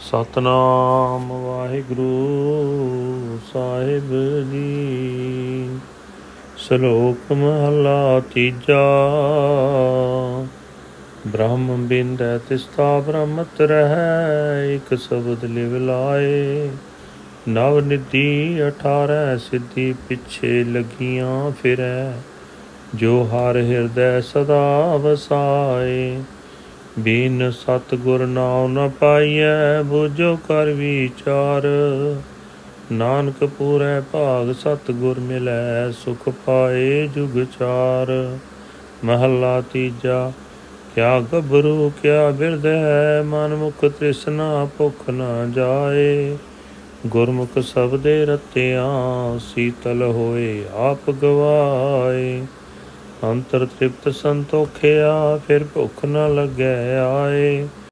ਸਤਨਾਮ ਵਾਹਿਗੁਰੂ ਸਾਹਿਬ ਜੀ। ਸ਼ਲੋਕ ਮਹਲਾ ਤੀਜਾ। ਬ੍ਰਹਮ ਬਿੰਦੈ ਤਿਸਥਾ ਬ੍ਰਹਮਤ ਰਹਿ, ਇੱਕ ਸ਼ਬਦ ਲਿਵ ਲਾਏ। ਨਵ ਨਿਧੀ 18 ਸਿੱਧੀ ਪਿੱਛੇ ਲੱਗੀਆਂ ਫਿਰੈ। ਜੋ ਹਰ ਹਿਰਦੈ ਸਦਾ ਵਸਾਏ। ਬੀਨ ਸਤ ਗੁਰ ਨਾਉ ਨ ਪਾਈਐ, ਬੁਝੋ ਕਰ ਵਿਚਾਰ। ਨਾਨਕ ਪੂਰੈ ਭਾਗ ਸਤ ਗੁਰ ਮਿਲੈ, ਸੁਖ ਪਾਏ ਜੁਗ ਚਾਰ। ਮਹੱਲਾ ਤੀਜਾ, ਕਿਆ ਗੱਭਰੂ, ਕਿਆ ਬਿਰਧ ਹੈ, ਮਨ ਮੁਖ ਤ੍ਰਿਸ਼ਨਾ ਭੁਖ ਨਾ ਜਾਏ। ਗੁਰਮੁਖ ਸਬਦੇ ਰਤਿਆਂ, ਸੀਤਲ ਹੋਏ, ਆਪ ਗਵਾਏ। ਅੰਤਰ ਤ੍ਰਿਪਤ ਸੰਤੋਖਿਆ ਫਿਰ ਭੁੱਖ ਨ ਲੱਗੈ ਆਏ।